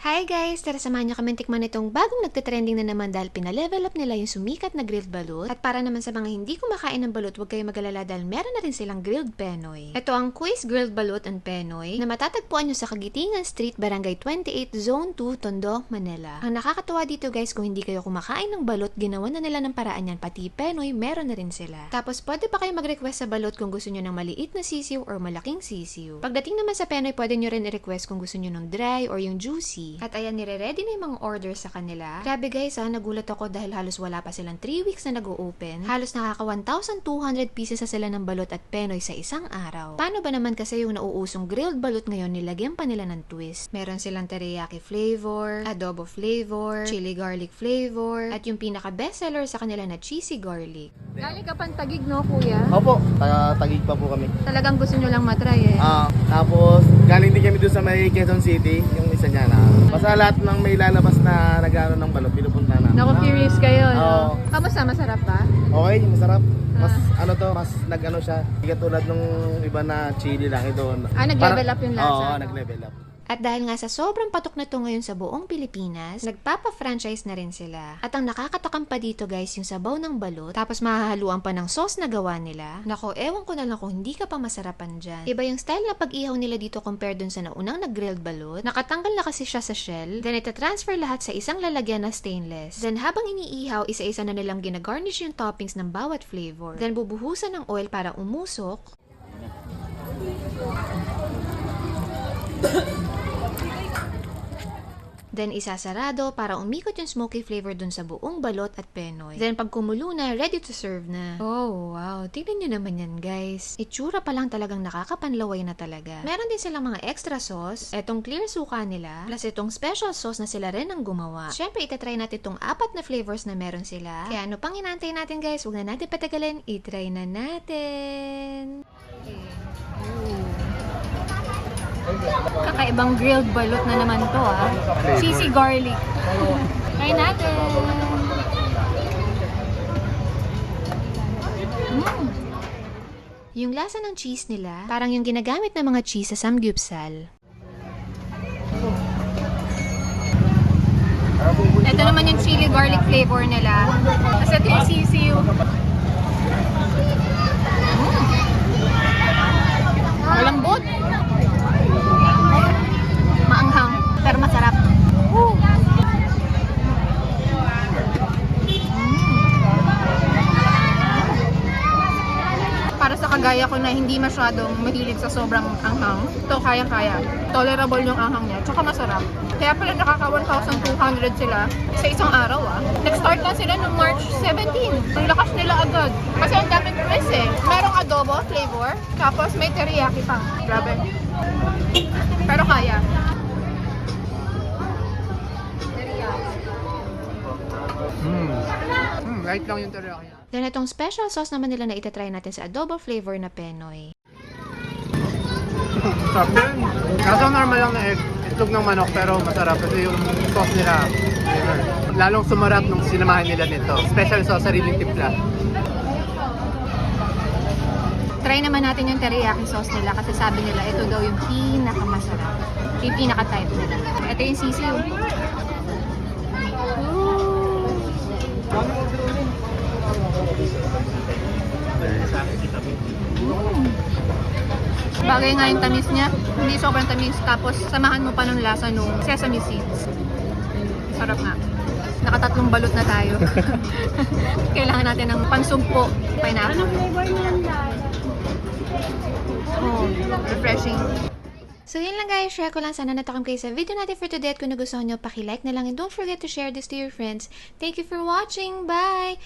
Hi guys! Tara samahan niyo kami tikman itong bagong nagtitrending na naman dahil pinalevel up nila yung sumikat na grilled balut. At para naman sa mga hindi kumakain ng balut, huwag kayo magalala dahil meron na rin silang grilled penoy. Ito ang quiz grilled balut and penoy na matatagpuan nyo sa Kagitingan Street, Barangay 28, Zone 2, Tondo, Manila. Ang nakakatuwa dito guys, kung hindi kayo kumakain ng balut, ginawa na nila ng paraan yan. Pati penoy, meron na rin sila. Tapos pwede pa kayo mag-request sa balut kung gusto nyo ng maliit na sisiw or malaking sisiw. Pagdating naman sa penoy, pwede nyo rin i-request kung gusto nyo ng dry or yung juicy. At ayan, nire-ready na yung mga orders sa kanila. Grabe guys ha, nagulat ako dahil halos wala pa silang 3 weeks na nag-open. Halos nakaka 1,200 pieces sa sila ng balot at penoy sa isang araw. Paano ba naman kasi yung nauusong grilled balot ngayon nilagyan pa nila ng twist? Meron silang teriyaki flavor, adobo flavor, chili garlic flavor, at yung pinaka bestseller sa kanila na cheesy garlic. Galing ka pantagig no kuya? Opo, taga tagig pa po kami. Talagang gusto nyo lang matry eh. Ah, tapos galing din kami doon sa may Quezon City, yung isa niya na. Basta lahat ng may lalabas na nagano ng balot, pinupunta na. Naku, curious kayo, no? Oo. Kamusta? Masarap ba? Okay, masarap. Mas ano to, mas nag-ano siya. Hindi katulad nung iba na chili lang ito. Ah, nag-level Parang- up yung lasa, Oo, no? nag-level up. At dahil nga sa sobrang patok na to ngayon sa buong Pilipinas, nagpapa-franchise na rin sila. At ang nakakatakam pa dito guys, yung sabaw ng balot, tapos mahahaluan pa ng sauce na gawa nila. Nako, ewan ko na lang kung hindi ka pa masarapan dyan. Iba yung style na pag-ihaw nila dito compared dun sa naunang nag-grilled balot. Nakatanggal na kasi siya sa shell, then ita-transfer lahat sa isang lalagyan na stainless. Then habang iniihaw, isa-isa na nilang ginagarnish yung toppings ng bawat flavor. Then bubuhusan ng oil para umusok, Then isasarado para umikot yung smoky flavor dun sa buong balot at penoy. Then pag kumulo na, ready to serve na. Oh, wow. Tingnan nyo naman yan, guys. Itsura pa lang talagang nakakapanlaway na talaga. Meron din silang mga extra sauce, etong clear suka nila, plus itong special sauce na sila rin ang gumawa. Siyempre, itatry natin itong apat na flavors na meron sila. Kaya ano pang inantay natin, guys? Huwag na natin patagalin. Itry na natin. Kakaibang grilled balot na naman to ah. Cheesy garlic. Try natin. Mm. Yung lasa ng cheese nila, parang yung ginagamit ng mga cheese sa samgyupsal. Ito naman yung chili garlic flavor nila. Tapos ito yung sisiu. Mm. Malambot. Maanghang, pero masarap. Woo! Para sa kagaya ko na hindi masyadong mahilig sa sobrang anghang, ito kaya-kaya. Tolerable yung anghang niya, tsaka masarap. Kaya pala nakaka 1,200 sila sa isang araw ah. Nag-start na sila noong March 17. Ang lakas nila agad. Kasi ang daming twist eh. Merong adobo flavor, tapos may teriyaki pa. Grabe. Pero kaya. Mm. Mm, light lang yung teriyaki. Then itong special sauce naman nila na itatry natin sa adobo flavor na penoy. Sarap din. Kaso normal lang na egg. Itlog ng manok pero masarap kasi yung sauce nila. Lalong sumarap nung sinamahan nila nito. Special sauce, sariling timpla. Try naman natin yung teriyaki sauce nila kasi sabi nila ito daw yung pinakamasarap. Yung pinaka-type nila. Ito yung sisiu. Bagay nga yung tamis niya. Hindi sobrang tamis. Tapos samahan mo pa ng lasa nung sesame seeds. Sarap nga. Nakatatlong balot na tayo. Kailangan natin ng pansumpo. Pineapple. Oh, refreshing. So yun lang guys, share ko lang sana natakam kayo sa video natin for today at kung nagustuhan nyo, pakilike na lang and don't forget to share this to your friends. Thank you for watching. Bye!